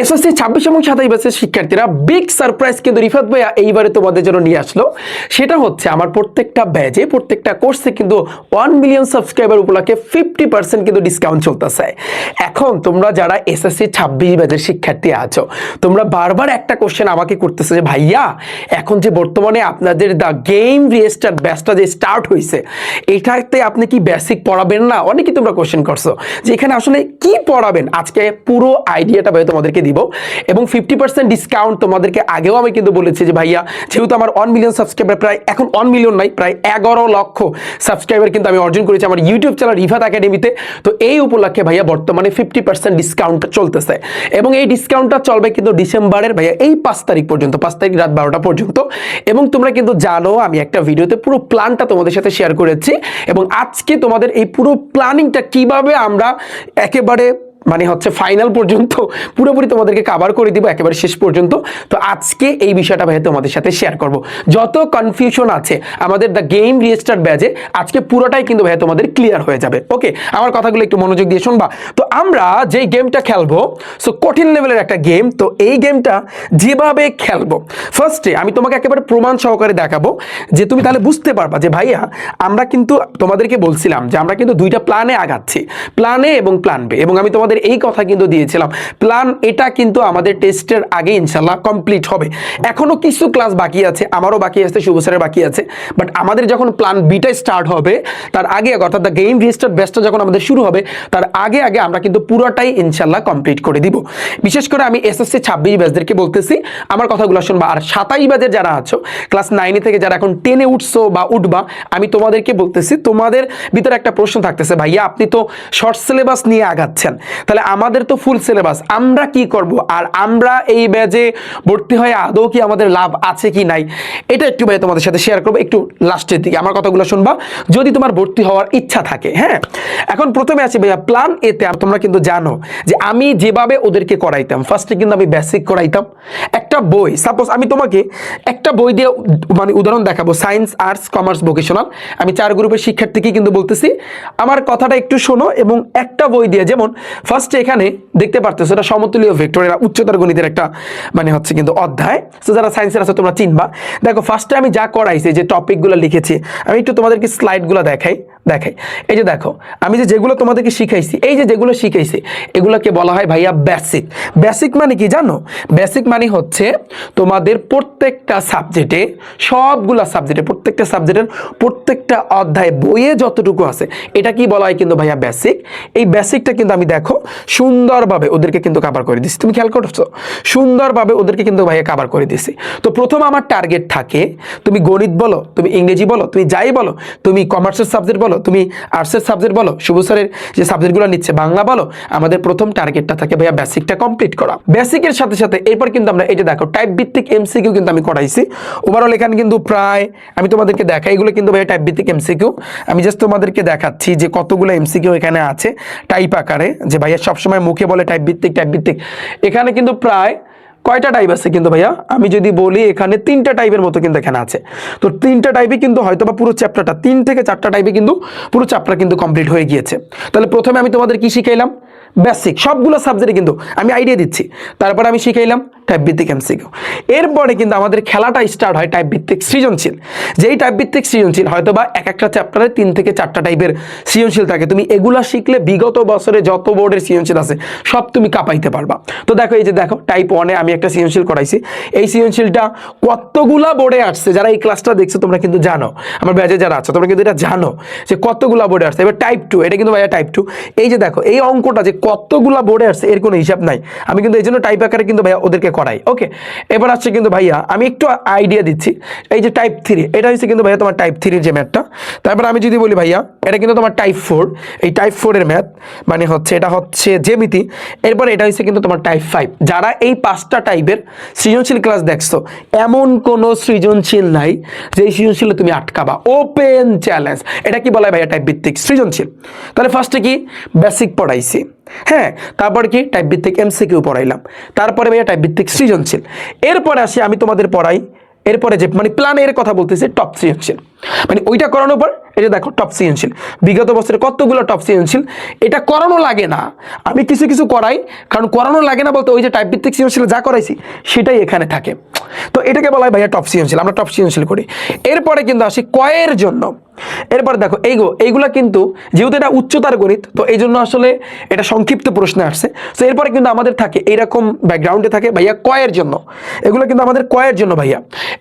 SSC ছাব্বিশ এবং সাতাশ ব্যাচের শিক্ষার্থীরা বিগ সারপ্রাইজ কিন্তু রিফাত ভাইয়া এইবারে তোমাদের জন্য নিয়ে আসলো। সেটা হচ্ছে আমার প্রত্যেকটা ব্যাচে প্রত্যেকটা কোর্সে কিন্তু ওয়ান মিলিয়ন সাবস্ক্রাইবার উপলক্ষে ফিফটি পার্সেন্ট কিন্তু ডিসকাউন্ট চলতেছে। এখন তোমরা যারা এসএসসি ছাব্বিশ ব্যাচের শিক্ষার্থী আছো, তোমরা বারবার একটা কোশ্চেন আমাকে করতেছে যে, ভাইয়া, এখন যে বর্তমানে আপনাদের দ্য গেম রিয়েস্টার ব্যাচটা যে স্টার্ট হয়েছে এটাতে আপনি কি বেসিক পড়াবেন না? অনেকেই তোমরা কোশ্চেন করছ যে, এখানে আসলে কি পড়াবেন? আজকে পুরো আইডিয়াটা ভাই তোমাদেরকে দিব। এবং ফিফটি পার্সেন্ট ডিসকাউন্ট তোমাদেরকে আগেও আমি কিন্তু বলেছি যে ভাইয়া, যেহেতু আমার ওয়ান মিলিয়ন সাবস্ক্রাইবার প্রায় এখন ওয়ান মিলিয়ন নাই, প্রায় এগারো লক্ষ সাবস্ক্রাইবার কিন্তু আমি অর্জন করেছি আমার ইউটিউব চ্যানেল রিফাত একাডেমিতে তো এই উপলক্ষে ভাইয়া বর্তমানে ফিফটি পার্সেন্ট ডিসকাউন্ট চলতেছে। এবং এই ডিসকাউন্টটা চলবে কিন্তু ডিসেম্বরের ভাইয়া এই পাঁচ তারিখ পর্যন্ত, পাঁচ তারিখ রাত বারোটা পর্যন্ত। এবং তোমরা কিন্তু জানো, আমি একটা ভিডিওতে পুরো প্ল্যানটা তোমাদের সাথে শেয়ার করেছি। এবং আজকে তোমাদের এই পুরো প্ল্যানিংটা কীভাবে আমরা একেবারে মানে হচ্ছে ফাইনাল পর্যন্ত পুরোপুরি তোমাদেরকে কাভার করে দিব, একেবারে শেষ পর্যন্ত। তো আজকে এই বিষয়টা ভাই তোমাদের সাথে শেয়ার করব। যত কনফিউশন আছে আমাদের দ্য গেম রিয়েস্টার ব্যাজে আজকে পুরোটাই কিন্তু ভাই তোমাদের ক্লিয়ার হয়ে যাবে। ওকে আমার কথাগুলো একটু মনোযোগ দিয়ে শুনবা। তো আমরা যেই গেমটা খেলব সো কঠিন লেভেলের একটা গেম তো এই গেমটা যেভাবে খেলব ফার্স্টে আমি তোমাকে একেবারে প্রমাণ সহকারে দেখাবো যে তুমি তাহলে বুঝতে পারবা যে ভাইয়া আমরা কিন্তু তোমাদেরকে বলছিলাম যে আমরা কিন্তু দুইটা প্ল্যানে আগাচ্ছি। প্ল্যান এবং প্ল্যান বি এবং আমি তোমাদের এই কথা কিন্তু দিয়েছিলাম। প্ল্যান এটা কিন্তু আমাদের টেস্টের আগে ইনশাল্লাহ কমপ্লিট হবে। এখনও কিছু ক্লাস বাকি আছে, আমারও বাকি আছে, শুভ স্যারের বাকি আছে। বাট আমাদের যখন প্ল্যান বিটা স্টার্ট হবে, তার আগে অর্থাৎ দ্য গেম রিস্টার্ট ব্যাচটা যখন আমাদের শুরু হবে, তার আগে আগে আমরা কিন্তু পুরোটাই ইনশাল্লাহ কমপ্লিট করে দিব। বিশেষ করে আমি এস এসএসসি ছাব্বিশ ব্যাচদেরকে বলতেছি, আমার কথাগুলো শুনবা। আর সাতাই ব্যাচের যারা আছো ক্লাস নাইনে থেকে যারা এখন টেনে উঠছো বা উঠবা, আমি তোমাদেরকে বলতেছি, তোমাদের ভিতরে একটা প্রশ্ন থাকতেছে, ভাইয়া, আপনি তো শর্ট সিলেবাস নিয়ে আগাচ্ছেন। তাহলে আমাদের তো ফুল সিলেবাস আমরা কি করব? আর আমরা এই ব্যাচে ভর্তি হয়ে আদৌ কি আমাদের লাভ আছে কি নাই? এটা একটু ভাই তোমাদের সাথে শেয়ার করব, একটু লাস্টের দিকে। আমার কথাগুলো শুনবা, যদি তোমার ভর্তি হওয়ার ইচ্ছা থাকে হ্যাঁ? এখন প্রথমে আছি ভাইয়া প্ল্যান এতে আর তোমরা কিন্তু জানো যে আমি যেভাবে ওদেরকে করাইতাম ফার্স্টে কিন্তু আমি বেসিক করাইতাম। একটা বই সাপোজ আমি তোমাকে একটা বই দিয়ে মানে উদাহরণ দেখাবো সায়েন্স আর্টস কমার্স ভোকেশনাল আমি চার গ্রুপের শিক্ষার্থীকে কিন্তু বলতেছি। আমার কথাটা একটু শোনো এবং একটা বই দিয়ে, যেমন ফার্স্টে এখানে দেখতে পারতেছো এটা সমতুলীয় ভেক্টরের উচ্চতর গণিতের একটা মানে হচ্ছে কিন্তু অধ্যায়। তো যারা সায়েন্সের আছে, তোমরা চিনবা। দেখো ফার্স্টে আমি যা করাইছি, যে টপিকগুলো লিখেছি, আমি একটু তোমাদেরকে স্লাইডগুলো দেখাই। দেখাই। এই যে দেখো, আমি যে যেগুলো তোমাদেরকে শিখাইছি, এই যে যেগুলো শিখাইছি, এগুলোকে বলা হয় ভাইয়া বেসিক বেসিক মানে কি জানো? বেসিক মানে হচ্ছে তোমাদের প্রত্যেকটা সাবজেক্টে সবগুলা সাবজেক্টে প্রত্যেকটা সাবজেক্টের প্রত্যেকটা অধ্যায় বইয়ে যতটুকু আছে, এটা কি বলা হয় কিন্তু ভাইয়া বেসিক এই বেসিকটা কিন্তু আমি দেখো, সুন্দরভাবে ওদেরকে কিন্তু কাভার করে দিচ্ছি তুমি খেয়াল করছ? সুন্দরভাবে ওদেরকে কিন্তু ভাইয়া কাভার করে দিছি। তো প্রথম আমার টার্গেট থাকে, তুমি গণিত বলো, তুমি ইংরেজি বলো, তুমি যাই বলো, তুমি কমার্সের সাবজেক্ট বলো তুমি আর্টসের সাবজেক্ট বলো, শুভ স্যারের যে সাবজেক্টগুলো নিচ্ছে বাংলা বলো, আমাদের প্রথম টার্গেটটা থাকে ভাইয়া বেসিকটা কমপ্লিট করা। বেসিকের সাথে সাথে এরপর কিন্তু আমরা এটা দেখো টাইপ ভিত্তিক এমসিকিউ কিন্তু আমি করাইছি। ওভারঅল এখানে কিন্তু প্রায়, আমি তোমাদেরকে দেখাই, এগুলো কিন্তু ভাইয়া টাইপ ভিত্তিক এমসিকিউ আমি জাস্ট তোমাদেরকে দেখাচ্ছি যে কতগুলো এমসিকিউ এখানে আছে টাইপ আকারে, যে ভাইয়া সবসময় মুখে বলে টাইপ ভিত্তিক টাইপ ভিত্তিক। এখানে কিন্তু প্রায় কয়টা টাইপ আছে কিন্তু ভাইয়া? আমি যদি বলি এখানে তিনটা টাইপের মতো কিন্তু এখানে আছে। তো তিনটা টাইপে কিন্তু হয়তো বা পুরো চ্যাপ্টারটা তিন থেকে চারটা টাইপে কিন্তু পুরো চ্যাপ্টার কিন্তু কমপ্লিট হয়ে গিয়েছে। তাহলে প্রথমে আমি তোমাদের কি শিখাইলাম? বেসিক সবগুলো সাবজেক্টে কিন্তু আমি আইডিয়া দিচ্ছি। তারপর আমি শিখাইলাম টাইপ ভিত্তিক এমসিকিউ এরপরে কিন্তু আমাদের খেলাটা স্টার্ট হয় টাইপ ভিত্তিক সৃজনশীল। যেই টাইপ ভিত্তিক সৃজনশীল হয়তো বা এক একটা চ্যাপ্টারে তিন থেকে চারটা টাইপের সৃজনশীল থাকে। তুমি এগুলা শিখলে বিগত বছরে যত বোর্ডের সৃজনশীল আছে, সব তুমি কাঁপাইতে পারবা। তো দেখো, এই যে দেখো টাইপ ওয়ানে আমি একটা সৃজনশীল করাইছি। এই সৃজনশীলটা কতগুলা বোর্ডে আসছে? যারা এই ক্লাসটা দেখছ, তোমরা কিন্তু জানো। আমার ব্যাচে যারা আছে, তোমরা কিন্তু এটা জানো যে কতগুলা বোর্ডে আসছে। এবার টাইপ টু এটা কিন্তু ভাইয়া টাইপ টু এই যে দেখো, এই অঙ্কটা যে কতগুলা বোর্ডে আসছে এর কোনো হিসাব নাই। আমি কিন্তু এই জন্য টাইপ আকারে কিন্তু ভাইয়া ওদেরকে করাই ওকে এবার আসছে কিন্তু ভাইয়া, আমি একটু আইডিয়া দিচ্ছি। এই যে টাইপ থ্রি এটা হচ্ছে কিন্তু ভাইয়া তোমার টাইপ থ্রির যে ম্যাথটা তারপর আমি যদি বলি ভাইয়া, এটা কিন্তু তোমার টাইপ ফোর এই টাইপ ফোরের ম্যাথ মানে হচ্ছে, এটা হচ্ছে জেমিতি এরপর এটা হচ্ছে কিন্তু তোমার টাইপ ফাইভ যারা এই পাঁচটা টাইপের সৃজনশীল ক্লাস দেখছ, এমন কোনো সৃজনশীল নাই যে সৃজনশীলে তুমি আটকাবা। ওপেন চ্যালেঞ্জ এটা কি বলা ভাইয়া টাইপ ভিত্তিক? সৃজনশীল। তাহলে ফার্স্টে কি? বেসিক পড়াইছি। হ্যাঁ তারপর কি? টাইপ ভিত্তিক এমসিকিউ পড়াইলাম। তারপরে ভাইয়া টাইপ ভিত্তিক সৃজনশীল। এরপরে আসি, আমি তোমাদের পড়াই। এরপরে যে মানে প্ল্যান এর কথা বলতেছে টপ সৃজনশীল। মানে ওইটা করানোর পর যে দেখো টপ সৃজনশীল। বিগত বছরে কতগুলো টপ সৃজনশীল? এটা করানো লাগে না। আমি কিছু কিছু করাই, কারণ করানো লাগে না বলতে ওই যে টাইপ ভিত্তিক সৃজনশীল যা করাইছি, সেটাই এখানে থাকে। তো এটাকে বলা হয় ভাইয়া টপ সৃজনশীল। আমরা টপ সৃজনশীল করি। এরপরে কিন্তু আসি, কয়ের জন্য। এরপর দেখো, এইগো, এইগুলা কিন্তু যেহেতু এটা উচ্চতার গণিত, তো এই জন্য আসলে এটা সংক্ষিপ্ত প্রশ্নে আসছে। তো এরপরে কিন্তু আমাদের থাকে এইরকম ব্যাকগ্রাউন্ডে থাকে ভাইয়া কয়ের জন্য। এগুলো কিন্তু আমাদের কয়ের জন্য ভাইয়া।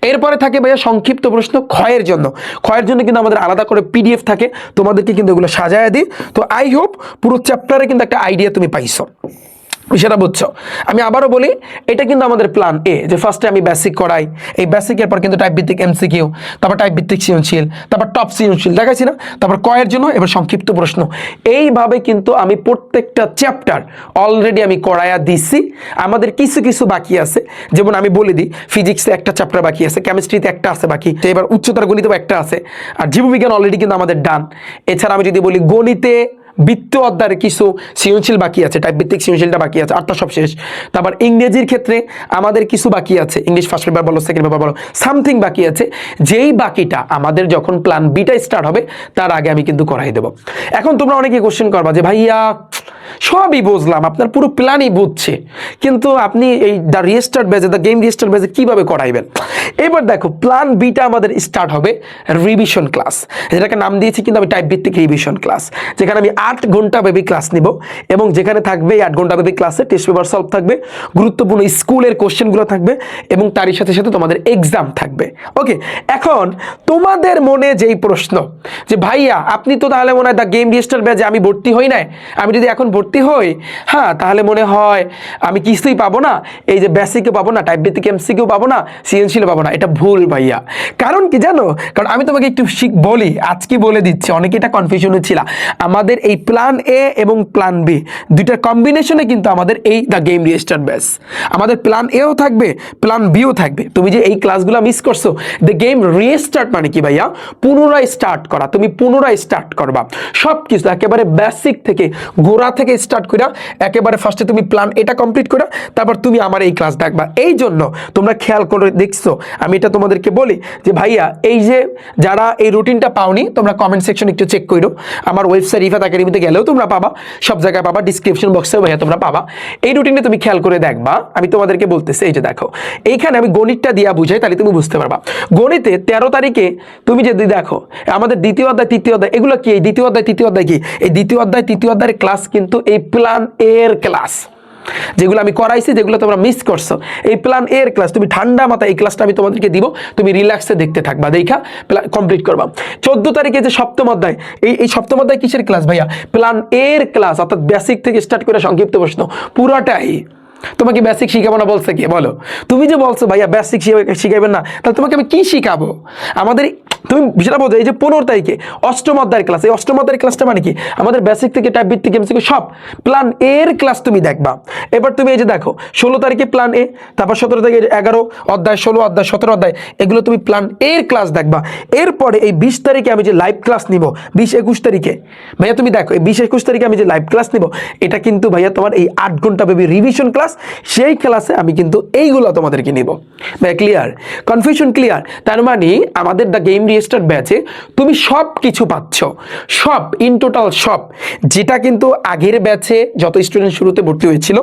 এরপরে থাকে ভাইয়া সংক্ষিপ্ত প্রশ্ন ক্ষয়ের জন্য। ক্ষয়ের জন্য কিন্তু আমাদের আলাদা করে পিডিএফ থাকে, তোমাদেরকে কিন্তু এগুলো সাজায় দিই। তো আই হোপ পুরো চ্যাপ্টারে কিন্তু একটা আইডিয়া তুমি পাইছো। সেটা বুঝছ। আমি আবারও বলি, এটা কিন্তু আমাদের প্ল্যান এ যে ফার্স্টে আমি বেসিক করাই। এই বেসিকের পর কিন্তু টাইপ ভিত্তিক এমসিকিউ তারপর টাইপ ভিত্তিক সৃজনশীল, তারপর টপ সৃজনশীল দেখাচ্ছি না? তারপর কয়ের জন্য? এবার সংক্ষিপ্ত প্রশ্ন। এইভাবে কিন্তু আমি প্রত্যেকটা চ্যাপ্টার অলরেডি আমি করায়া দিছি। আমাদের কিছু কিছু বাকি আছে। যেমন আমি বলে দিই ফিজিক্সে একটা চ্যাপ্টার বাকি আছে কেমিস্ট্রিতে একটা আছে বাকি। তো এবার উচ্চতর গণিতেও একটা আছে। আর জীববিজ্ঞান অলরেডি কিন্তু আমাদের ডান এছাড়া আমি যদি বলি গণিতে বৃত্ত অধ্যায়ের কিছু সৃজনশীল বাকি আছে টাইপ ভিত্তিক সৃজনশীলটা বাকি আছে, আটটা সব শেষ। তারপর ইংরেজির ক্ষেত্রে আমাদের কিছু বাকি আছে ইংলিশ ফার্স্ট পেপার বলো সেকেন্ড পেপার বলো সামথিং বাকি আছে। যেই বাকিটা আমাদের যখন প্ল্যান বিটা স্টার্ট হবে, তার আগে আমি কিন্তু করাই দেবো। এখন তোমরা অনেকে কোশ্চেন করবা যে, ভাইয়া সবই বুঝলাম, আপনার পুরো প্ল্যানই বুঝছে। কিন্তু আপনি এই দ্য রিস্টার্ট বেজে দ্য গেম রিস্টার্ট বেজে কীভাবে করাইবেন? এবার দেখো প্ল্যান বিটা আমাদের স্টার্ট হবে রিভিশন ক্লাস যেটাকে নাম দিয়েছি কিন্তু আমি টাইপ ভিত্তিক রিভিশন ক্লাস যেখানে আমি আট ঘণ্টা বেবি ক্লাস নিব এবং যেখানে থাকবে এই আট ঘণ্টা বেবি ক্লাসে টেস্ট পেপার সলভ থাকবে, গুরুত্বপূর্ণ স্কুলের কোশ্চেনগুলো থাকবে এবং তারই সাথে সাথে তোমাদের এক্সাম থাকবে। ওকে এখন তোমাদের মনে যেই প্রশ্ন, যে ভাইয়া, আপনি তো তাহলে মনে হয় দ্য গেম রিস্টার ব্যাচে আমি ভর্তি হই নাই, আমি যদি এখন ভর্তি হই? হ্যাঁ তাহলে মনে হয় আমি কিছুই পাবো না। এই যে বেসিকে পাবো না টাইপ ভিত্তিক এমসিকেও পাবো না সিএনসিলে পাবো না, এটা ভুল ভাইয়া। কারণ কি জানো? কারণ আমি তোমাকে একটু শিখ বলি, আজকে বলে দিচ্ছি, অনেকে এটা কনফিউশনে ছিল। আমাদের এই প্ল্যান এ এবং প্ল্যান বি দুইটার কম্বিনেশনে কিন্তু আমাদের এই দ্য গেম রিস্টার্ট ব্যাস আমাদের প্ল্যান এও থাকবে প্ল্যান বিও থাকবে। তুমি যে এই ক্লাসগুলো মিস করছ দ্য গেম রিস্টার্ট মানে কি ভাইয়া? পুনরায় স্টার্ট করা, তুমি পুনরায় স্টার্ট করবা। সব কিছু একেবারে বেসিক থেকে গোড়া থেকে স্টার্ট করা একেবারে ফার্স্টে তুমি প্ল্যান এটা কমপ্লিট করা তারপর তুমি আমার এই ক্লাস দেখবা এই জন্য তোমরা খেয়াল করে দেখছ, আমি এটা তোমাদেরকে বলি যে ভাইয়া, এই যে যারা এই রুটিনটা পাওনি, তোমরা কমেন্ট সেকশন একটু চেক করো আমার ওয়েবসাইট রিফাত একাডেমিতে গেলেও তোমরা পাবা, সব জায়গায় পাবা ডিসক্রিপশন বক্সেও ভাইয়া তোমরা পাবা। এই রুটিনে তুমি খেয়াল করে দেখবা, আমি তোমাদেরকে বলতেছি, এই যে দেখো, এইখানে আমি গণিতটা দিয়া বুঝাই, তাহলে তুমি বুঝতে পারবা। গণিতে তেরো তারিখে তুমি যদি দেখো, আমাদের দ্বিতীয় অধ্যায়, তৃতীয় অধ্যায়, এগুলো কি? এই দ্বিতীয় অধ্যায়, তৃতীয় অধ্যায় কি? এই দ্বিতীয় অধ্যায়, তৃতীয় অধ্যায়ের ক্লাস কিন্তু এই প্ল্যান এর ক্লাস যেগুলো আমি করাইছি, যেগুলো তোমরা মিস করছ, এই প্ল্যান এর ক্লাস তুমি ঠান্ডা মাথায় এই ক্লাসটা আমি তোমাদেরকে দিব, তুমি রিল্যাক্সে দেখতে থাকবা, দেখা কমপ্লিট করবা। চোদ্দ তারিখে যে সপ্তম অধ্যায়, এই এই সপ্তম অধ্যায় কিসের ক্লাস ভাইয়া? প্ল্যান এর ক্লাস অর্থাৎ বেসিক থেকে স্টার্ট করে সংক্ষিপ্ত প্রশ্ন, পুরাটাই। তোমাকে বেসিক শিখাবো না বলছে কি? বলো। তুমি যে বলছো, ভাইয়া বেসিক শিখাবেন না, তাহলে তোমাকে আমি কি শিখাবো? আমাদের তুমি সেটা বোঝো, এই যে পনেরো তারিখে অষ্টম অধ্যায়ের ক্লাস এই অষ্টম অধ্যায়ের ক্লাসটা মানে কি? আমাদের বেসিক থেকে টাইপ ভিত্তিক এমসিকিউ সব প্ল্যান এর ক্লাস তুমি দেখবা। এবার তুমি এই যে দেখো, ষোলো তারিখে প্ল্যান এ তারপর সতেরো থেকে এগারো অধ্যায়, ষোলো অধ্যায়, সতেরো অধ্যায়, এগুলো তুমি প্ল্যান এর ক্লাস দেখবা। এরপরে এই বিশ তারিখে আমি যে লাইভ ক্লাস নিব, বিশ একুশ তারিখে, ভাইয়া তুমি দেখো, এই বিশ একুশ তারিখে আমি যে লাইভ ক্লাস নিব, এটা কিন্তু ভাইয়া তোমার এই আট ঘণ্টা বেবি রিভিশন ক্লাস সেই ক্লাসে আমি কিন্তু এইগুলো তোমাদেরকে নিব। ভাইয়া ক্লিয়ার কনফিউশন ক্লিয়ার তার মানে আমাদের দ্য গেম রিয়েস্টার ব্যাচে তুমি সব কিছু পাচ্ছ। সব ইন টোটাল সব। যেটা কিন্তু আগের ব্যাচে যত স্টুডেন্ট শুরুতে ভর্তি হয়েছিল,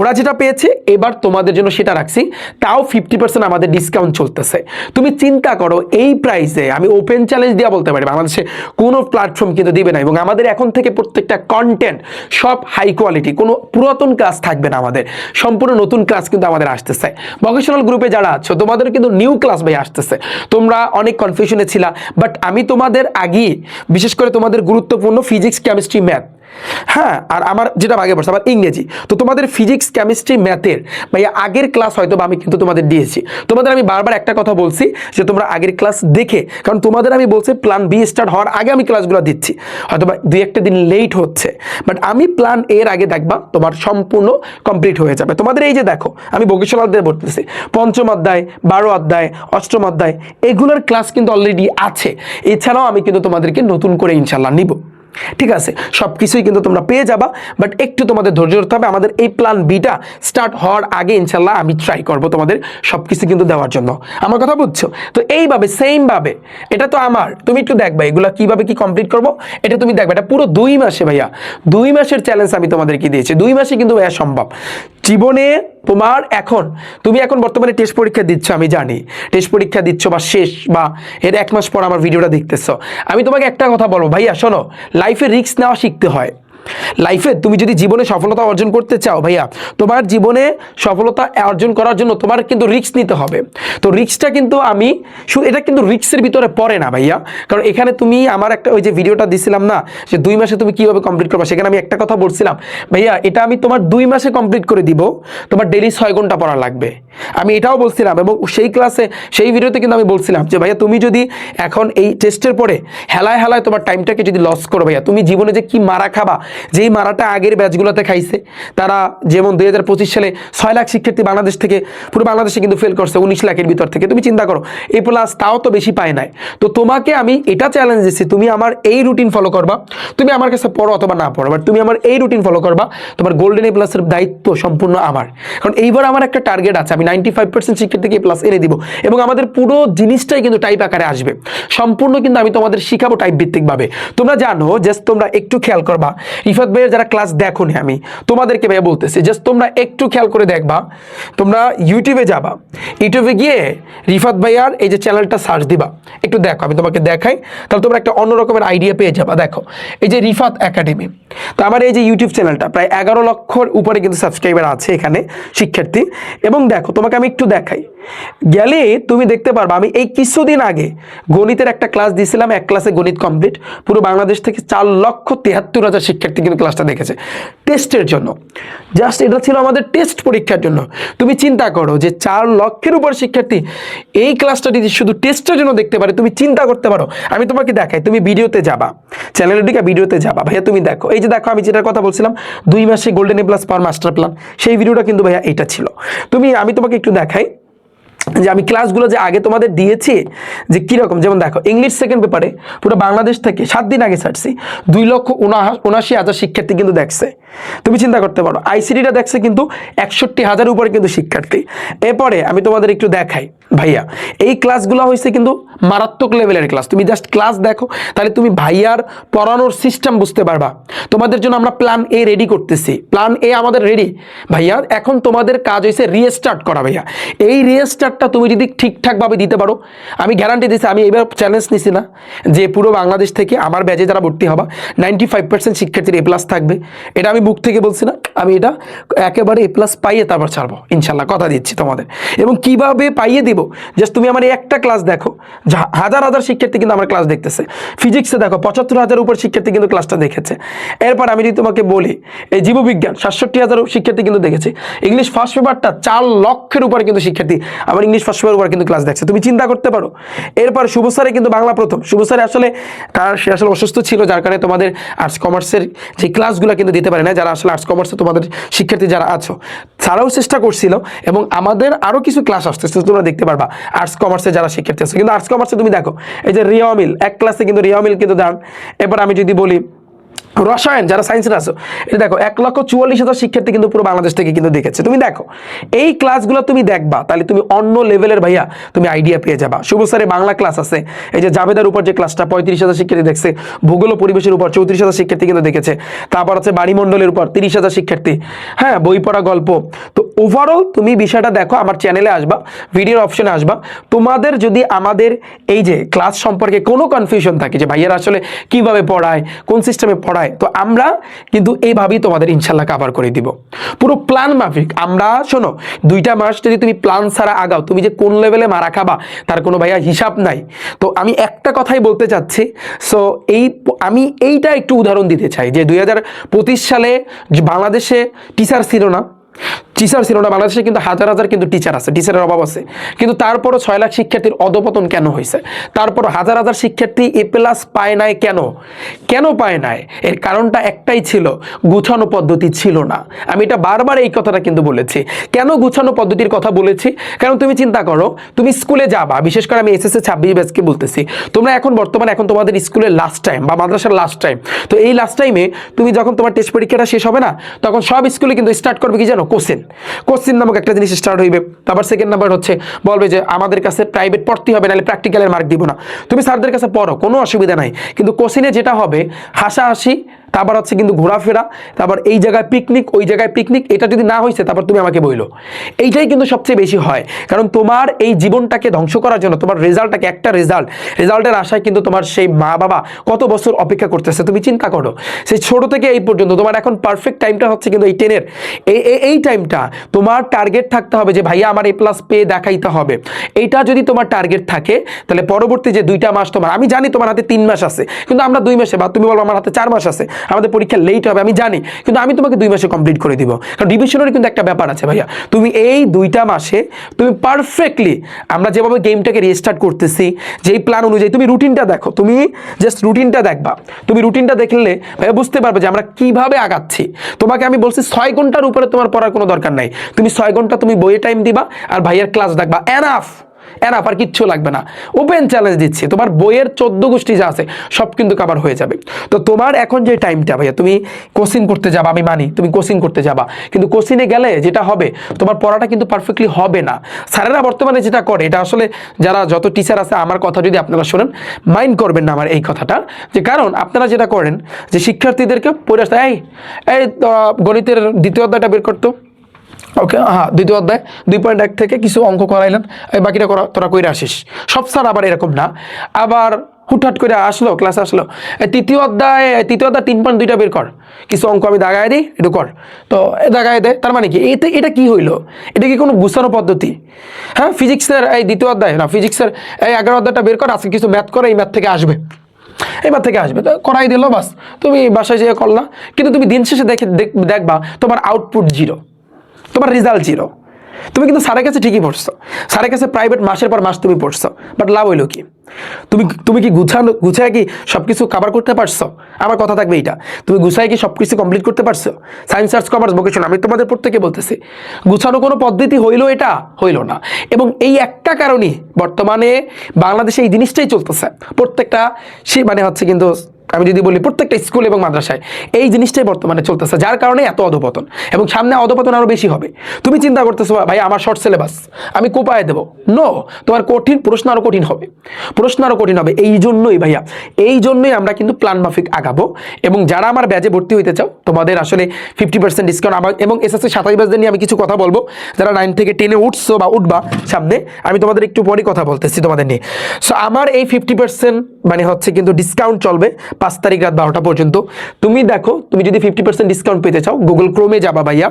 ওরা যেটা পেয়েছে, এবার তোমাদের জন্য সেটা রাখছি। তাও ফিফটি পার্সেন্ট আমাদের ডিসকাউন্ট চলতেছে। তুমি চিন্তা করো, এই প্রাইসে আমি ওপেন চ্যালেঞ্জ দেওয়া বলতে পারি, বাংলাদেশে কোনো প্ল্যাটফর্ম কিন্তু দিবে না এবং আমাদের এখন থেকে প্রত্যেকটা কন্টেন্ট সব হাই কোয়ালিটি কোনো পুরাতন ক্লাস থাকবে না আমাদের। সম্পূর্ণ নতুন ক্লাস কিন্তু আমাদের আসতেছে। ভকেশনাল গ্রুপে যারা আছো তোমাদের কিন্তু নিউ ক্লাস ভাই আসতেছে। তোমরা অনেক কনফিউশনে ছিলা বাট আমি তোমাদের আগে বিশেষ করে তোমাদের গুরুত্বপূর্ণ ফিজিক্স কেমিস্ট্রি ম্যাথ হ্যাঁ আর আমার যেটা আগে পড়ছে আবার ইংরেজি। তো তোমাদের ফিজিক্স কেমিস্ট্রি ম্যাথের বা আগের ক্লাস হয়তো বা আমি কিন্তু তোমাদের দিয়েছি। তোমাদের আমি বারবার একটা কথা বলছি যে তোমরা আগের ক্লাস দেখে, কারণ তোমাদের আমি বলছি প্ল্যান বি স্টার্ট হওয়ার আগে আমি ক্লাসগুলো দিচ্ছি। হয়তো বা দুই একটা দিন লেট হচ্ছে বাট আমি প্ল্যান এর আগে দেখবা তোমার সম্পূর্ণ কমপ্লিট হয়ে যাবে। তোমাদের এই যে দেখো, আমি বকিশালাদের বলতেছি, পঞ্চম অধ্যায়, বারো অধ্যায়, অষ্টম অধ্যায়, এগুলোর ক্লাস কিন্তু অলরেডি আছে। এছাড়াও আমি কিন্তু তোমাদেরকে নতুন করে ইনশাল্লাহ নিব। ঠিক আছে? সব কিছুই কিন্তু তোমরা পেয়ে যাবা বাট একটু তোমাদের ধৈর্য ধরতে হবে। আমাদের এই প্ল্যান বিটা স্টার্ট হওয়ার আগে ইনশাল্লাহ আমি ট্রাই করব তোমাদের সব কিছু কিন্তু দেওয়ার জন্য। আমার কথা বুঝছ? তো এইভাবে সেমভাবে এটা তো আমার। তুমি একটু দেখবা, এগুলো কীভাবে কি কমপ্লিট করব? এটা তুমি দেখবে, এটা পুরো দুই মাসে ভাইয়া। দুই মাসের চ্যালেঞ্জ আমি তোমাদেরকে দিয়েছি। দুই মাসে কিন্তু ভাইয়া সম্ভব। জীবনে তোমার এখন, তুমি এখন বর্তমানে টেস্ট পরীক্ষা দিচ্ছ, আমি জানি। টেস্ট পরীক্ষা দিচ্ছ বা শেষ, বা এর এক মাস পর আমার ভিডিওটা দেখতেছো। আমি তোমাকে একটা কথা বলব। ভাইয়া, শোনো লাইফে রিস্ক নেওয়া শিখতে হয়। লাইফে তুমি যদি জীবনে সফলতা অর্জন করতে চাও ভাইয়া, তোমার জীবনে সফলতা অর্জন করার জন্য তোমার কিন্তু রিক্স নিতে হবে। তো রিক্সটা কিন্তু আমি এটা কিন্তু রিস্কের ভিতরে পড়ে না ভাইয়া। কারণ এখানে তুমি আমার একটা, ওই যে ভিডিওটা দিছিলাম না, যে দুই মাসে তুমি কীভাবে কমপ্লিট করবে, সেখানে আমি একটা কথা বলছিলাম। ভাইয়া, এটা আমি তোমার দুই মাসে কমপ্লিট করে দিব, তোমার ডেলি ছয় ঘণ্টা পড়া লাগবে। আমি এটাও বলছিলাম এবং সেই ক্লাসে সেই ভিডিওতে কিন্তু আমি বলছিলাম যে ভাইয়া, তুমি যদি এখন এই টেস্টের পরে হেলায় হেলায় তোমার টাইমটাকে যদি লস করো ভাইয়া, তুমি জীবনে যে কি মারা খাবা যেই মারাটা আগের ব্যাচগুলোতে খাইছে, তারা যেমন দুই হাজার পঁচিশ সালে ছয় লাখ শিক্ষার্থী বাংলাদেশ থেকে, পুরো বাংলাদেশে কিন্তু ফেল করছে উনিশ লাখের ভিতর থেকে। তুমি চিন্তা করো এই প্লাস তাও তো বেশি পায় নাই। তো তোমাকে আমি এটা চ্যালেঞ্জ দিচ্ছি, তুমি আমার এই রুটিন ফলো করবা, তুমি আমার কাছে পড়ো অথবা না পড়ো বাট তুমি আমার এই রুটিন ফলো করবা, তোমার গোল্ডেন এ প্লাসের দায়িত্ব সম্পূর্ণ আমার। কারণ এইবার আমার একটা টার্গেট আছে, আমি নাইনটি ফাইভ পার্সেন্ট শিক্ষার্থীকে প্লাস এনে দিব, এবং আমাদের পুরো জিনিসটাই কিন্তু টাইপ আকারে আসবে। সম্পূর্ণ কিন্তু আমি তোমাদের শিখাবো টাইপ ভিত্তিকভাবে। তোমরা জানো জাস্ট তোমরা একটু খেয়াল করবা রিফাত ভাইয়ের যারা ক্লাস দেখো নি আমি, তোমাদেরকে ভাইয়া বলতেছি জাস্ট তোমরা একটু খেয়াল করে দেখবা, তোমরা ইউটিউবে যাবা ইউটিউবে গিয়ে রিফাত ভাইয়ার এই যে চ্যানেলটা সার্চ দিবা, একটু দেখো, আমি তোমাকে দেখাই, তাহলে তোমরা একটা অন্য রকমের আইডিয়া পেয়ে যাবা, দেখো, এই যে রিফাত একাডেমি তো আমার এই যে ইউটিউব চ্যানেলটা প্রায় এগারো লক্ষর উপরে কিন্তু সাবস্ক্রাইবার আছে এখানে শিক্ষার্থী, এবং দেখো, তোমাকে আমি একটু দেখাই, গেলে তুমি দেখতে পারবা, আমি এই কিছুদিন আগে গণিতের একটা ক্লাস দিয়েছিলাম এক ক্লাসে গণিত কমপ্লিট পুরো বাংলাদেশ থেকে চার লক্ষ তিয়াত্তর হাজার শিক্ষার্থী কিন্তু ক্লাসটা দেখেছে। টেস্টের জন্য। জাস্ট এটা ছিল আমাদের টেস্ট পরীক্ষার জন্য। তুমি চিন্তা করো যে চার লক্ষের উপর শিক্ষার্থী এই ক্লাসটা যদি শুধু টেস্টের জন্য দেখতে পারে, তুমি চিন্তা করতে পারো। আমি তোমাকে দেখাই, তুমি ভিডিওতে যাবা। চ্যানেলের দিকে ভিডিওতে যাবা। ভাইয়া, তুমি দেখো। এই যে দেখো, আমি যেটার কথা বলছিলাম, দুই মাসে গোল্ডেন এ প্লাস পাওয়ার মাস্টার প্ল্যান সেই ভিডিওটা কিন্তু ভাইয়া এটা ছিল। তুমি, আমি তোমাকে একটু দেখাই। যে আমি ক্লাসগুলো যে আগে তোমাদের দিয়েছি, যে কীরকম? যেমন দেখো ইংলিশ সেকেন্ড পেপারে পুরো বাংলাদেশ থেকে সাত দিন আগে ছাড়ছি, দুই লক্ষ উনা- উনাশি হাজার শিক্ষার্থী কিন্তু দেখছে। তুমি চিন্তা করতে পারো আইসিডিটা দেখছে কিন্তু একষট্টি হাজার উপরে কিন্তু শিক্ষার্থী। এরপরে আমি তোমাদের একটু দেখাই, ভাইয়া, এই ক্লাসগুলো হয়েছে কিন্তু মারাত্মক লেভেলের ক্লাস তুমি জাস্ট ক্লাস দেখো, তাহলে তুমি ভাইয়ার পড়ানোর সিস্টেম বুঝতে পারবা। তোমাদের জন্য আমরা প্ল্যান এ রেডি করতেছি। প্ল্যান এ আমাদের রেডি ভাইয়া, এখন তোমাদের কাজ হয়েছে রিস্টার্ট করা, ভাইয়া। এই রিস্টার্টটা তুমি যদি ঠিকঠাকভাবে দিতে পারো, আমি গ্যারান্টি দিচ্ছি আমি এবার চ্যালেঞ্জ নিছি না যে পুরো বাংলাদেশ থেকে আমার ব্যাচে যারা ভর্তি হবা নাইনটি ফাইভ পার্সেন্ট শিক্ষার্থীর এ প্লাস থাকবে। এটা আমি বুক থেকে বলছি না, আমি এটা একেবারে এ প্লাস পাইয়ে তারপর ছাড়বো, ইনশাল্লাহ, কথা দিচ্ছি তোমাদের। এবং কীভাবে পাইয়ে দিব? জাস্ট তুমি আমার একটা ক্লাস দেখো হাজার হাজার শিক্ষার্থী কিন্তু আমার ক্লাস দেখতেছে। ফিজিক্সে দেখো, পঁচাত্তর হাজার উপর শিক্ষার্থী কিন্তু ক্লাসটা দেখেছে। এরপর আমি যদি তোমাকে বলি, এই জীববিজ্ঞান, সাতষট্টি হাজার শিক্ষার্থী কিন্তু দেখেছে। ইংলিশ ফার্স্ট পেপারটা চার লক্ষের উপরে কিন্তু শিক্ষার্থী, আমার ইংলিশ ফার্স্ট পেপার কিন্তু ক্লাস দেখছে। তুমি চিন্তা করতে পারো। এরপর শুভ স্যারে কিন্তু বাংলা প্রথম। শুভ স্যারে আসলে তার সে আসলে অসুস্থ ছিল, যার কারণে তোমাদের আর্টস কমার্সের যে ক্লাসগুলো কিন্তু দিতে পারে না যারা আসলে আর্টস কমার্সে তোমাদের শিক্ষার্থী যারা আছো। তারাও চেষ্টা করছিল এবং আমাদের আরও কিছু ক্লাস আসতেছে, তোমরা দেখতে পারবা। আর্টস কমার্সে যারা শিক্ষার্থী আছে। কিন্তু আর্টস কমার্সে তুমি দেখো, এই যে রিয়ামিল এক ক্লাসে কিন্তু রিয়ামিল কিন্তু দান এবার আমি যদি বলি রসায়ন, যারা সায়েন্সের আছো, এটা দেখো, এক লক্ষ চুয়াল্লিশ হাজার শিক্ষার্থী কিন্তু পুরো বাংলাদেশ থেকে কিন্তু দেখেছে। তুমি দেখো, এই ক্লাসগুলো তুমি দেখবা, তাহলে তুমি অন্য লেভেলের ভাইয়া তুমি আইডিয়া পেয়ে যাবা। শুভ স্যারে বাংলা ক্লাস আছে, এই যে জাবেদার উপর যে ক্লাসটা পঁয়ত্রিশ হাজার শিক্ষার্থী দেখছে, ভূগোল পরিবেশের উপর চৌত্রিশ হাজার শিক্ষার্থী কিন্তু দেখেছে। তারপর আছে বাড়িমণ্ডলের উপর তিরিশ হাজার শিক্ষার্থী। হ্যাঁ বই পড়া গল্প, তো ওভারঅল তুমি বিষয়টা দেখো, আমার চ্যানেলে আসবা ভিডিওর অপশনে আসবা। তোমাদের যদি আমাদের এই যে ক্লাস সম্পর্কে কোনো কনফিউশন থাকে যে ভাইয়ারা আসলে কীভাবে পড়ায়, কোন সিস্টেমে পড়ায়, তো আমরা কিন্তু এইভাবেই তোমাদের ইনশাল্লাহ কাভার করে দিব। পুরো প্ল্যান মাফিক, আমরা শোনো, দুইটা মাস যদি তুমি প্ল্যান ছাড়া আগাও, তুমি যে কোন লেভেলে মারা খাবা, তার কোনো ভাইয়া হিসাব নাই। তো আমি একটা কথাই বলতে চাচ্ছি সো এই, আমি এইটা একটু উদাহরণ দিতে চাই যে দুই হাজার পঁচিশ সালে বাংলাদেশে টিচার ছিল না টিচার ছিল না, বাংলাদেশে কিন্তু হাজার হাজার কিন্তু টিচার আছে টিচারের অভাব আছে। কিন্তু তারপরও ছয় লাখ শিক্ষার্থীর অধপতন কেন হয়েছে? তারপর হাজার হাজার শিক্ষার্থী এ প্লাস পায় নাই কেন? কেন পায় নাই? এর কারণটা একটাই ছিল, গুছানো পদ্ধতি ছিল না। আমি এটা বারবার এই কথাটা কিন্তু বলেছি। কেন গুছানো পদ্ধতির কথা বলেছি? কারণ তুমি চিন্তা করো, তুমি স্কুলে যাবা, বিশেষ করে আমি এসএসসি ছাব্বিশ ব্যাচকে বলতেছি। তোমরা এখন বর্তমানে, এখন তোমাদের স্কুলের লাস্ট টাইম বা মাদ্রাসার লাস্ট টাইম তো এই লাস্ট টাইমে তুমি যখন তোমার টেস্ট পরীক্ষাটা শেষ হবে না, তখন সব স্কুলে কিন্তু স্টার্ট করবে কি জানো? কোশ্চেন কোশ্চেন নামক একটা জিনিস স্টার্ট হইবে। তারপর সেকেন্ড নাম্বার হচ্ছে, বলবে যে আমাদের কাছে প্রাইভেট পড়তে হবে, নাহলে প্র্যাকটিক্যালের মার্ক দিব না। তুমি স্যারদের কাছে পড়ো, কোনো অসুবিধা নাই। কিন্তু কোশ্চিনে যেটা হবে, হাসাহাসি তারপর হচ্ছে কিন্তু ঘোরাফেরা, তারপর এই জায়গায় পিকনিক ওই জায়গায় পিকনিক এটা যদি না হয়েছে তারপর তুমি আমাকে বইলো। এইটাই কিন্তু সবচেয়ে বেশি হয়। কারণ তোমার এই জীবনটাকে ধ্বংস করার জন্য, তোমার রেজাল্টটাকে একটা রেজাল্ট, রেজাল্টের আশায় কিন্তু তোমার সেই মা বাবা কত বছর অপেক্ষা করতেছে, তুমি চিন্তা করো। সেই ছোট থেকে এই পর্যন্ত তোমার এখন পারফেক্ট টাইমটা হচ্ছে কিন্তু এই টেনের এই টাইমটা তোমার টার্গেট থাকতে হবে যে, ভাইয়া, আমার এ প্লাস পেয়ে দেখাইতে হবে। এইটা যদি তোমার টার্গেট থাকে, তাহলে পরবর্তী যে দুইটা মাস তোমার, আমি জানি তোমার হাতে তিন মাস আছে, কিন্তু আমরা দুই মাসে বা তুমি বলো আমার হাতে চার মাস আছে আমাদের পরীক্ষা লেট হবে, আমি জানি, কিন্তু আমি তোমাকে দুই মাসে কমপ্লিট করে দিব। কারণ ডিভিশনের কিন্তু একটা ব্যাপার আছে ভাইয়া। তুমি এই দুইটা মাসে তুমি পারফেক্টলি আমরা যেভাবে গেমটাকে রিস্টার্ট করতেছি, যেই প্ল্যান অনুযায়ী, তুমি রুটিনটা দেখো। তুমি জাস্ট রুটিনটা দেখবা। তুমি রুটিনটা দেখলে ভাইয়া বুঝতে পারবে যে আমরা কীভাবে আগাচ্ছি। তোমাকে আমি বলছি ছয় ঘণ্টার উপরে তোমার পড়ার কোনো দরকার নাই। তুমি ছয় ঘণ্টা তুমি বইয়ে টাইম দিবা আর ভাইয়ার ক্লাস দেখবা। এনাফ এনাফ আর কিচ্ছু লাগবে না। ওপেন চ্যালেঞ্জ দিচ্ছি। তোমার বইয়ের চোদ্দ গোষ্ঠী যা আছে, সব কিন্তু কাবার হয়ে যাবে। তো তোমার এখন যে টাইমটা ভাইয়া, তুমি কোচিং করতে যাবা, আমি মানি, তুমি কোচিং করতে যাবা। কিন্তু কোচিংয়ে গেলে যেটা হবে, তোমার পড়াটা কিন্তু পারফেক্টলি হবে না। স্যারেরা বর্তমানে যেটা করে, এটা আসলে যারা যত টিচার আছে, আমার কথা যদি আপনারা শোনেন মাইন্ড করবেন না আমার এই কথাটা যে কারণ, আপনারা যেটা করেন, যে শিক্ষার্থীদেরকে আসতে, এই এই গণিতের দ্বিতীয় অধ্যায়টা বের করতো ওকে হ্যাঁ দ্বিতীয় অধ্যায়, দুই পয়েন্ট এক থেকে কিছু অঙ্ক করাইলেন, এই বাকিটা করা, তোরা কইরা আসিস। সব স্যার আবার এরকম না। আবার হুটহাট করে আসলো ক্লাস আসলো। তৃতীয় অধ্যায় তৃতীয় অধ্যায় তিন পয়েন্ট দুইটা বের কর। কিছু অঙ্ক আমি দাগায় দিই, একটু কর। তো দাগায় দেয় তার মানে কি? এতে, এটা কি হইল? এটা কি কোনো গুছানো পদ্ধতি? হ্যাঁ ফিজিক্সের এই দ্বিতীয় অধ্যায়, না ফিজিক্সের এই এগারো অধ্যায়টা বের কর, আজকে কিছু ম্যাথ করে এই ম্যাথ থেকে আসবে। এবার থেকে আসবে, তো করাই দিল, বাস। তুমি বাসায় যেয়ে করলা, কিন্তু তুমি দিন শেষে দেখে দেখবা, তোমার আউটপুট জিরো তোমার রেজাল্ট জিরো তুমি কিন্তু স্যারের কাছে ঠিকই পড়ছো। স্যারের কাছে প্রাইভেট মাসের পর মাস তুমি পড়ছো। বাট লাভ হইল কি? তুমি তুমি কি গুছানো গুছায় কি সব কিছু কাভার করতে পারছ? আমার কথা থাকবে এইটা। তুমি গুছায় কি সব কিছু কমপ্লিট করতে পারছ? সায়েন্স আর্টস কমার্স ভোকেশন আমি তোমাদের প্রত্যেকে বলতেছি, গুছানো কোনো পদ্ধতি হইল এটা? হইল না। এবং এই একটা কারণেই বর্তমানে বাংলাদেশে এই জিনিসটাই চলতেছে। প্রত্যেকটা সে মানে হচ্ছে কিন্তু আমি যদি বলি প্রত্যেকটা স্কুল এবং মাদ্রাসায় এই জিনিসটাই বর্তমানে চলতেছে, যার কারণে এত অধপতন। এবং সামনে অধপতন আরও বেশি হবে। তুমি চিন্তা করতেছো, ভাই, আমার শর্ট সিলেবাস আমি কোপায় দেবো? নো তোমার কঠিন, প্রশ্ন আরও কঠিন হবে। প্রশ্ন আরও কঠিন হবে। এই জন্যই ভাইয়া, এই জন্যই আমরা কিন্তু প্ল্যান মাফিক আগাবো। এবং যারা আমার ব্যাচে ভর্তি হইতে চাও, তোমাদের আসলে ফিফটি পার্সেন্ট ডিসকাউন্ট আমার এবং এসএসসি সাতাশ ব্যাচদের নিয়ে আমি কিছু কথা বলব। যারা নাইন থেকে টেনে উঠছো বা উঠবা সামনে, আমি তোমাদের একটু পরই কথা বলতেছি তোমাদের নিয়ে। সো আমার এই ফিফটি পার্সেন্ট মানে হচ্ছে কিন্তু ডিসকাউন্ট চলবে। পাঁচ তারিখ রাত বারোটা পর্যন্ত। তুমি দেখো, তুমি যদি ফিফটি পার্সেন্ট ডিসকাউন্ট পেতে চাও গুগল ক্রোমে যাবা ভাইয়া।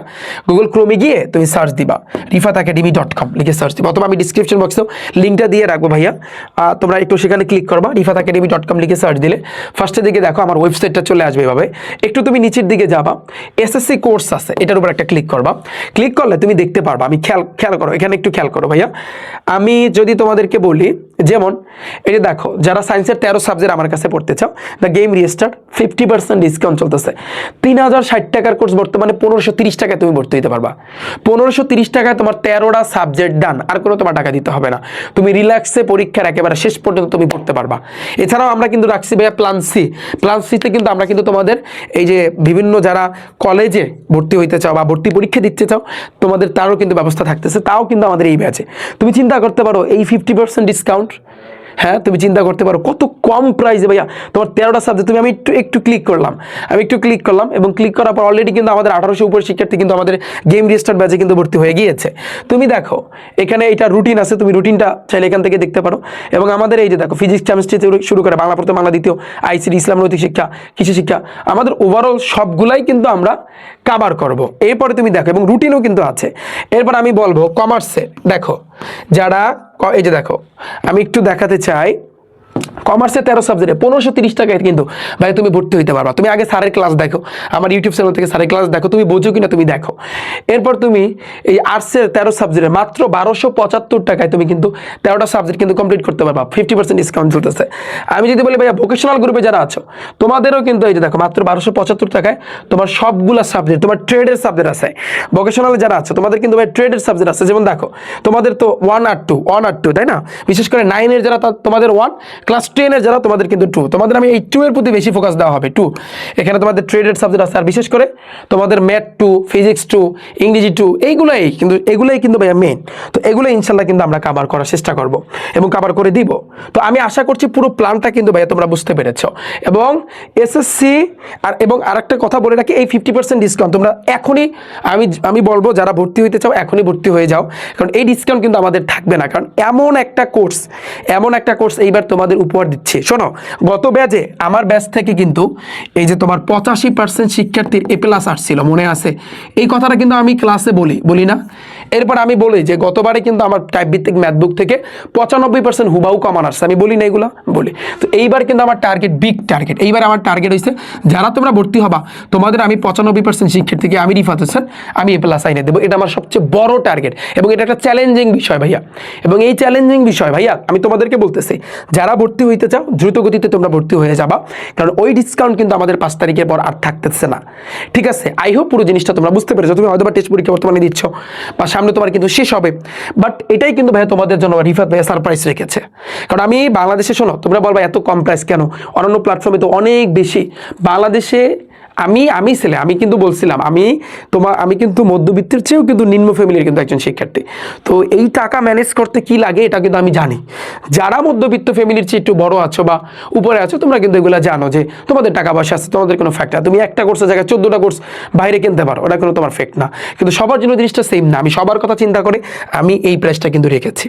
গুগল ক্রোমে গিয়ে তুমি সার্চ দিবা রিফাত একাডেমি ডট কম লিখে সার্চ দিবা। অথবা আমি ডিসক্রিপশন বক্সেও লিঙ্কটা দিয়ে রাখব ভাইয়া। তোমরা একটু সেখানে ক্লিক করবা রিফাত একাডেমি ডট কম লিখে সার্চ দিলে। ফার্স্টের দিকে দেখো, আমার ওয়েবসাইটটা চলে আসবে এভাবে। একটু তুমি নিচের দিকে যাবা এসএসসি কোর্স আছে, এটার উপর একটা ক্লিক করবা। ক্লিক করলে তুমি দেখতে পারবা, আমি খেয়াল খেয়াল করো, এখানে একটু খেয়াল করো ভাইয়া। আমি যদি তোমাদেরকে বলি, যেমন যে দেখো, যারা সায়েন্সের তেরো সাবজেক্ট আমার কাছে পড়তে চাও the game restart fifty percent discount চলতেছে। তিন হাজার ষাট টাকার কোর্স বর্তমানে পনেরোশো তিরিশ টাকায় তুমি ভর্তি হতে পারবা। পনেরোশো তিরিশ টাকায় তোমার তেরোটা সাবজেক্ট ডান আর কোনো তোমার টাকা দিতে হবে না। তুমি রিল্যাক্সে পরীক্ষার একেবারে শেষ পর্যন্ত তুমি পড়তে পারবা। এছাড়াও আমরা কিন্তু রাখছি ভাইয়া প্লান সি প্লান সিতে কিন্তু আমরা কিন্তু তোমাদের এই যে বিভিন্ন যারা কলেজে ভর্তি হইতে চাও বা ভর্তি পরীক্ষা দিতে চাও, তোমাদের তারও কিন্তু ব্যবস্থা থাকতেছে। তাও কিন্তু আমাদের এই ব্যাচে তুমি চিন্তা করতে পারো, এই ফিফটি পার্সেন্ট ডিসকাউন্ট হ্যাঁ তুমি চিন্তা করতে পারো, কত কম প্রাইসে ভাইয়া, তোমার তেরোটা সাবজেক্ট তুমি আমি একটু একটু ক্লিক করলাম। আমি একটু ক্লিক করলাম এবং ক্লিক করার পর অলরেডি কিন্তু আমাদের আঠারোশো উপর শিক্ষার্থী কিন্তু আমাদের গেম রেজিস্টার্ড ব্যাচে কিন্তু ভর্তি হয়ে গিয়েছে। তুমি দেখো, এখানে এটা রুটিন আছে, তুমি রুটিনটা চাইলে এখান থেকে দেখতে পারো। এবং আমাদের এই যে দেখো ফিজিক্স কেমিস্ট্রি শুরু করে বাংলা প্রথম, বাংলা দ্বিতীয় আইসিডি ইসলাম নৈতিক শিক্ষা, কৃষি শিক্ষা, আমাদের ওভারঅল সবগুলাই কিন্তু আমরা কাভার করব। এরপরে তুমি দেখো, এবং রুটিনও কিন্তু আছে। এরপর আমি বলব কমার্সে দেখো, যারা, এই যে দেখো, আমি একটু দেখাতে চাই। কমার্সে তেরো সাবজেক্টে পনেরোশো তিরিশ টাকায় কিন্তু ভাই তুমি ভর্তি হইতে পারবা। তুমি আগে স্যারের ক্লাস দেখো, আমার ইউটিউব চ্যানেল থেকে স্যারের ক্লাস দেখো, তুমি বোঝো কিনা তুমি দেখো। এরপর তুমি এই আর্টসের তেরো সাবজেক্টে মাত্র বারোশো পঁচাত্তর টাকায় তুমি কিন্তু তেরোটা সাবজেক্ট কিন্তু কমপ্লিট করতে পারবা। ফিফটি পার্সেন্ট ডিসকাউন্ট চলতেছে। আমি যদি বলি, ভাইয়া ভোকেশনাল গ্রুপে যারা আছো, তোমাদেরও কিন্তু এই যে দেখো, মাত্র বারোশো পঁচাত্তর টাকায় তোমার সবগুলা সাবজেক্ট তোমার ট্রেডের সাবজেক্ট আছে। ভোকেশনাল যারা আছে, তোমাদের কিন্তু ভাই ট্রেডের সাবজেক্ট আছে। যেমন দেখো, তোমাদের তো ওয়ান আর টু ওয়ান আর টু তাই না? বিশেষ করে নাইনের যারা তোমাদের ওয়ান ক্লাস টেনের যারা তোমাদের কিন্তু টু তোমাদের আমি এই টু এর প্রতি বেশি ফোকাস দেওয়া হবে টু এখানে তোমাদের ট্রেডের সাবজেক্ট আছে, আর বিশেষ করে তোমাদের ম্যাথ টু ফিজিক্স টু ইংরেজি টু এইগুলাই কিন্তু, এগুলাই কিন্তু ভাইয়া মেন তো এগুলো ইনশাল্লাহ কিন্তু আমরা কাভার করার চেষ্টা করব এবং কাভার করে দিব। তো আমি আশা করছি পুরো প্ল্যানটা কিন্তু ভাইয়া তোমরা বুঝতে পেরেছ। এবং এসএসসি আর, এবং আরেকটা কথা বলে রাখি, এই ফিফটি পার্সেন্ট ডিসকাউন্ট তোমরা এখনই, আমি আমি বলব যারা ভর্তি হইতে চাও, এখনই ভর্তি হয়ে যাও। কারণ এই ডিসকাউন্ট কিন্তু আমাদের থাকবে না। কারণ এমন একটা কোর্স এমন একটা কোর্স এইবার তোমাদের উপহার দিচ্ছে। শোনো, গত ব্যাচে আমার ব্যাচ থেকে কিন্তু এই যে তোমার পঁচাশি পার্সেন্ট শিক্ষার্থীর এ প্লাস আসছিল, মনে আছে? এই কথাটা কিন্তু আমি ক্লাসে বলি বলি না। এরপর আমি বলি যে গতবারে কিন্তু আমার টাইপ ভিত্তিক ম্যাথ বুক থেকে পঁচানব্বই পার্সেন্ট হুবাউ কমান আসছে। আমি বলি না এগুলো, বলি। তো এইবার কিন্তু আমার টার্গেট বিগ টার্গেট এইবার আমার টার্গেট হয়েছে যারা তোমরা ভর্তি হবা, তোমাদের আমি পঁচানব্বই পার্সেন্ট শিক্ষার্থীকে আমি রিফাত হোসেন আমি এ প্লাস আইনে দেবো। এটা আমার সবচেয়ে বড় টার্গেট এবং এটা একটা চ্যালেঞ্জিং বিষয় ভাইয়া। এবং এই চ্যালেঞ্জিং বিষয় ভাইয়া, আমি তোমাদেরকে বলতেছি, যারা ভর্তি হইতে চাও, দ্রুত গতিতে তোমরা ভর্তি হয়ে যাবা, কারণ ওই ডিসকাউন্ট কিন্তু আমাদের পাঁচ তারিখের পর আর থাকতেছে না। ঠিক আছে আই হোপ পুরো জিনিসটা তোমরা বুঝতে পেরেছ। তুমি হয়তো বা টেস্ট পরীক্ষা বর্তমানে দিচ্ছ, বা সামনে তোমার কিন্তু শেষ হবে। বাট এটাই কিন্তু ভাইয়া তোমাদের জন্য রিফাত ভাইয়া সারপ্রাইজ রেখেছে। কারণ আমি বাংলাদেশে শোনো, তোমরা বলবা এত কম প্রাইস কেন? অন্যান্য প্ল্যাটফর্মে তো অনেক বেশি। বাংলাদেশে আমি আমি ছেলে, আমি কিন্তু বলছিলাম, আমি তোমার, আমি কিন্তু মধ্যবিত্তের চেয়েও কিন্তু নিম্ন ফ্যামিলির কিন্তু একজন শিক্ষার্থী। তো এই টাকা ম্যানেজ করতে কি লাগে এটা কিন্তু আমি জানি। যারা মধ্যবিত্ত ফ্যামিলির চেয়ে একটু বড় আছো বা উপরে আছো, তোমরা কিন্তু এগুলো জানো যে তোমাদের টাকা পয়সা আছে, তোমাদের কোনো ফ্যাক্ট না তুমি একটা কোর্সের জায়গায় চোদ্দোটা কোর্স বাইরে কিনতে পারো, ওটা কোনো তোমার ফ্যাক্ট না। কিন্তু সবার জন্য জিনিসটা সেম না। আমি সবার কথা চিন্তা করে আমি এই প্রাইসটা কিন্তু রেখেছি।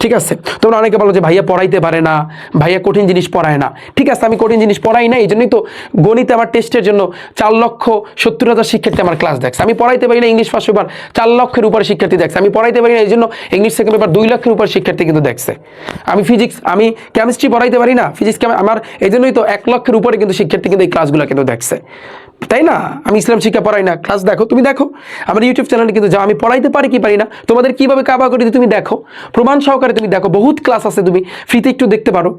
ঠিক আছে? তোমরা অনেকে বলো যে ভাইয়া পড়াইতে পারে না, ভাইয়া কঠিন জিনিস পড়ায় না। ঠিক আছে, আমি কঠিন জিনিস পড়াই না এই জন্যই তো গণিত আমার টেস্টের জন্য চার লক্ষ সত্তর হাজার শিক্ষার্থী আমার ক্লাস দেখছে। আমি পড়াইতে পারি না ইংলিশ ফার্স্ট পেপার চার লক্ষের উপরে শিক্ষার্থী দেখছে। আমি পড়াইতে পারি না এই জন্য ইংলিশ সেকেন্ড পেপার দুই লক্ষের উপরে শিক্ষার্থী কিন্তু দেখছে। আমি ফিজিক্স আমি কেমিস্ট্রি পড়াইতে পারি না ফিজিক্স আমার এই জন্যই তো এক লক্ষের উপরে কিন্তু শিক্ষার্থী কিন্তু এই ক্লাসগুলো কিন্তু দেখছে। তাই না? আমি ইসলাম শিক্ষা পড়াই না। ক্লাস দেখো, তুমি দেখো। আমার ইউটিউব চ্যানেলে কিন্তু যাও, আমি পড়াইতে পারি কি পারি না? তোমাদের কীভাবে কাবা করি তুমি দেখো, প্রমাণ সহকারে তুমি দেখো, বহুত ক্লাস আছে তুমি ফ্রিতে একটু দেখতে পারো।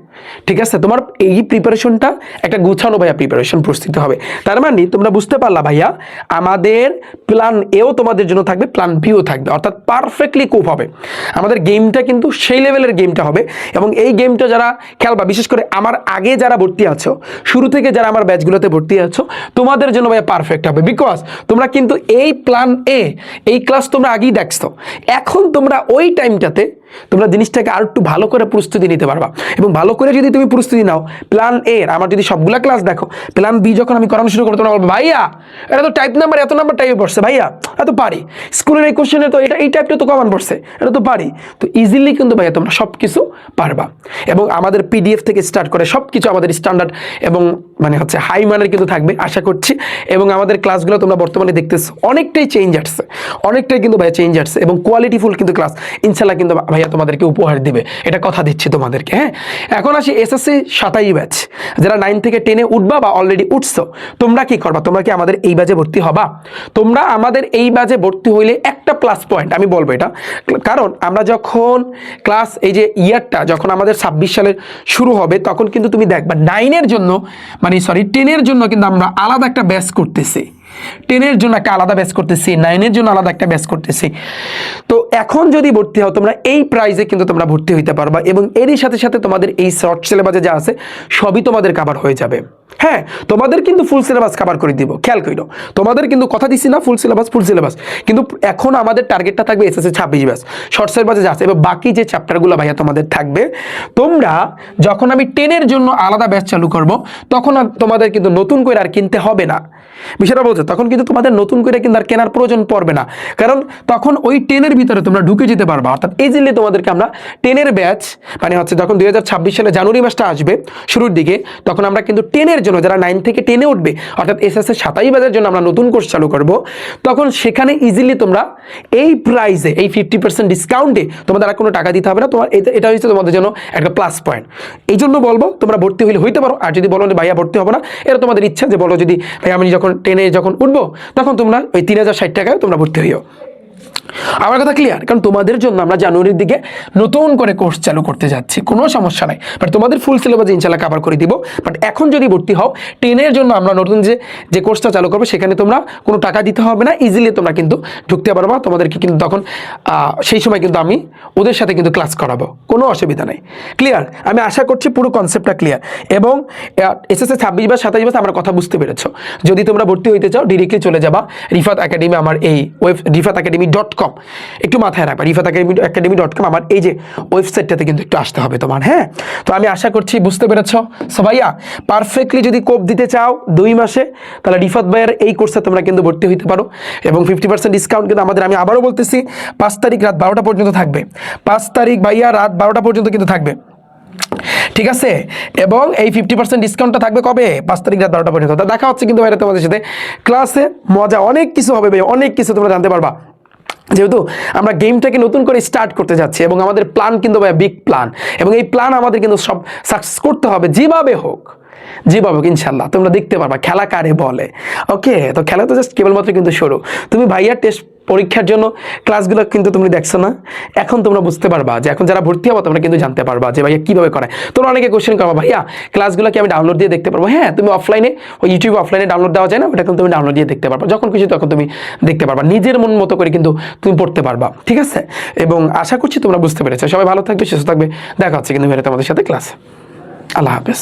ঠিক আছে? তোমার এই প্রিপারেশনটা একটা গুছানো ভাইয়া প্রিপারেশন প্রস্তুত হবে। তার মানে তোমরা বুঝতে পারলা ভাইয়া, আমাদের প্ল্যান এও তোমাদের জন্য থাকবে প্ল্যান বিও থাকবে। অর্থাৎ পারফেক্টলি কোপ হবে। আমাদের গেমটা কিন্তু সেই লেভেলের গেমটা হবে এবং এই গেমটা যারা খেলবা, বিশেষ করে আমার আগে যারা ভর্তি আছো, শুরু থেকে যারা আমার ব্যাচগুলোতে ভর্তি আছো, তোমাদের জন্য ভাইয়া পারফেক্ট হবে। বিকজ তোমরা কিন্তু এই প্ল্যান এ এই ক্লাস তোমরা আগেই দেখছ। এখন তোমরা ওই টাইমটাতে তোমরা জিনিসটাকে আর একটু ভালো করে প্রস্তুতি নিতে পারবা। এবং ভালো করে যদি তুমি প্রস্তুতি নাও প্ল্যান এ আমার যদি সবগুলা ক্লাস দেখো প্ল্যান বি যখন আমি করানো শুরু করব, তোমরা বলব, ভাইয়া, এটা তো টাইপ নাম্বার এত নাম্বার টাইপে পড়ছে, ভাইয়া, এত পারি। স্কুলের এই কোশ্চেনে তো এটা, এই টাইপটা তো কমন পড়ছে, এটা তো পারি। তো ইজিলি কিন্তু ভাইয়া তোমরা সব কিছু পারবা। এবং আমাদের পিডিএফ থেকে স্টার্ট করে সব কিছু আমাদের স্ট্যান্ডার্ড এবং মানে হচ্ছে হাই মানের কিন্তু থাকবে, আশা করছি। এবং আমাদের ক্লাসগুলো তোমরা বর্তমানে দেখতেছো, অনেকটাই চেঞ্জ আসছে। অনেকটাই কিন্তু ভাইয়া চেঞ্জ আসছে এবং কোয়ালিটিফুল কিন্তু ক্লাস ইনশাল্লাহ কিন্তু ভাইয়া তোমাদেরকে উপহার দিবে। এটা কথা দিচ্ছি তোমাদেরকে হ্যাঁ? এখন আসি এসএসসি সাতাই ব্যাচ যারা নাইন থেকে টেনে উঠবা বা অলরেডি উঠছো, তোমরা কি করবা? তোমরা কি আমাদের এই বাজে ভর্তি হবা? তোমরা আমাদের এই বাজে ভর্তি হইলে একটা প্লাস পয়েন্ট আমি বলব এটা। কারণ আমরা যখন ক্লাস এই যে ইয়ারটা যখন আমাদের ছাব্বিশ সালের শুরু হবে, তখন কিন্তু তুমি দেখবা নাইনের জন্য মানে সরি টেনের জন্য কিন্তু আমরা আলাদা একটা ব্যাস করতেছি। টেনের জন্য একটা আলাদা ব্যাস করতেছি নাইনের জন্য আলাদা একটা ব্যাস করতেছি। তো এখন যদি ভর্তি হও, তোমরা এই প্রাইজে কিন্তু তোমরা ভর্তি হইতে পারবা এবং এরই সাথে সাথে তোমাদের এই শর্ট সিলেবাসে যা আছে, সবই তোমাদের কাভার হয়ে যাবে। হ্যাঁ তোমাদের কিন্তু ফুল সিলেবাস কাভার করে দিব, খেয়াল করিল তোমাদের কিন্তু কথা দিচ্ছি না ফুল সিলেবাস ফুল সিলেবাস কিন্তু এখন আমাদের টার্গেটটা থাকবে এসএসসি ছাব্বিশ ব্যাস শর্ট সিলেবাসে যা আছে এবার বাকি যে চ্যাপ্টারগুলো ভাইয়া তোমাদের থাকবে, তোমরা যখন আমি টেনের জন্য আলাদা ব্যাচ চালু করব, তখন তোমাদের কিন্তু নতুন করে আর কিনতে হবে না। বিষয়টা বলছে, তখন কিন্তু তোমাদের নতুন করে কিন্তু আর কেনার প্রয়োজন পড়বে না। কারণ তখন ওই টেনের ভিতরে তোমরা ঢুকে যেতে পারবা। অর্থাৎ ইজিলি তোমাদেরকে আমরা টেনের ব্যাচ মানে হচ্ছে যখন দুই হাজার ছাব্বিশ সালে জানুয়ারি মাসটা আসবে, শুরুর দিকে, তখন আমরা কিন্তু টেনের টেনের জন্য, যারা নাইন থেকে টেনে উঠবে, অর্থাৎ এস এস এর সাতাই বাজার জন্য আমরা নতুন কোর্স চালু করব, তখন সেখানে ইজিলি তোমরা এই প্রাইসে এই ফিফটি পার্সেন্ট ডিসকাউন্টে তোমাদের আর কোনো টাকা দিতে হবে না, তোমার এটা- এটা হচ্ছে তোমাদের জন্য একটা প্লাস পয়েন্ট এই জন্য বলব, তোমরা ভর্তি হইলে হইতে পারো, আর যদি বলো যে ভাইয়া ভর্তি হবে না, এটা তোমাদের ইচ্ছা যে বলো যদি ভাই আমি যখন টেনে যখন উঠবো, তখন তোমরা ওই তিন হাজার ষাট টাকায় তোমরা ভর্তি হইও। আমার কথা ক্লিয়ার কারণ তোমাদের জন্য আমরা জানুয়ারির দিকে নতুন করে কোর্স চালু করতে যাচ্ছি, কোনো সমস্যা নাই। বাট তোমাদের ফুল সিলেবাস ইনশাল্লাহ কাভার করে দিব। বাট এখন যদি ভর্তি হও টেনের জন্য আমরা নতুন যে যে কোর্সটা চালু করব, সেখানে তোমরা কোনো টাকা দিতে হবে না ইজিলি তোমরা কিন্তু ঢুকতে পারবা। তোমাদেরকে কিন্তু তখন সেই সময় কিন্তু আমি ওদের সাথে কিন্তু ক্লাস করাবো। কোনো অসুবিধা নেই। ক্লিয়ার আমি আশা করছি পুরো কনসেপ্টটা ক্লিয়ার এবং এসএসএ ছাব্বিশ বা সাতাশ বাস আমার কথা বুঝতে পেরেছ। যদি তোমরা ভর্তি হইতে চাও ডিরেক্টলি চলে যাবা। রিফাত একাডেমি আমার এই web Rifat academy dot com একটু মাথায় রাখবা, Rifat academy academy dot com আমার এই যে ওয়েবসাইটটাতে কিন্তু একটু আসতে হবে তোমার হ্যাঁ? তো আমি আশা করছি বুঝতে পেরেছ। সো ভাইয়া পারফেক্টলি যদি কোপ দিতে চাও দুই মাসে, তাহলে রিফাত ভাইয়ের এই কোর্সে তোমরা কিন্তু ভর্তি হইতে পারো এবং ফিফটি পার্সেন্ট ডিসকাউন্ট কিন্তু আমাদের, আমি আবারও বলতেছি, পাঁচ তারিখ রাত বারোটা পর্যন্ত থাকবে। পাঁচ তারিখ ভাইয়া রাত বারোটা পর্যন্ত কিন্তু থাকবে। ঠিক আছে? এবং এই ফিফটি পার্সেন্ট ডিসকাউন্টটা থাকবে কবে? পাঁচ তারিখ রাত বারোটা পর্যন্ত। দেখা হচ্ছে কিন্তু বাইরে তোমাদের সাথে। ক্লাসে মজা, অনেক কিছু হবে ভাই অনেক কিছু তোমরা জানতে পারবা। যেহেতু আমরা গেমটাকে নতুন করে স্টার্ট করতে যাচ্ছি এবং আমাদের প্ল্যান কিন্তু ভাই বিগ প্ল্যান এবং এই প্ল্যান আমাদের কিন্তু সব সাকসেস করতে হবে যেভাবে হোক, যেভাবে ইনশাল্লাহ। তোমরা দেখতে পারবা, খেলা কারে বলে। ওকে তো খেলা তো জাস্ট কেবলমাত্র কিন্তু শুরু। তুমি ভাইয়ার টেস্ট পরীক্ষার জন্য ক্লাসগুলো কিন্তু তুমি দেখছ না। এখন তোমরা বুঝতে পারবা যে এখন যারা ভর্তি হব তোমরা কিন্তু জানতে পারবা যে ভাইয়া কীভাবে করায়। তোমরা অনেকে কোশ্চেন করবা, ভাইয়া ক্লাসগুলো কি আমি ডাউনলোড দিয়ে দেখতে পারব? হ্যাঁ তুমি অফলাইনে ওই ইউটিউব অফলাইনে ডাউনলোড দেওয়া যায় না, ওটা কিন্তু তুমি ডাউনলোড দিয়ে দেখতে পারবা। যখন খুশি তখন তুমি দেখতে পারবা। নিজের মন মতো করে কিন্তু তুমি পড়তে পারবা, ঠিক আছে? এবং আশা করছি তোমরা বুঝতে পেরেছ। সবাই ভালো থাকবে, সুস্থ থাকবে। দেখা হচ্ছে কিন্তু তোমাদের সাথে ক্লাস আল্লাহ হাফেজ।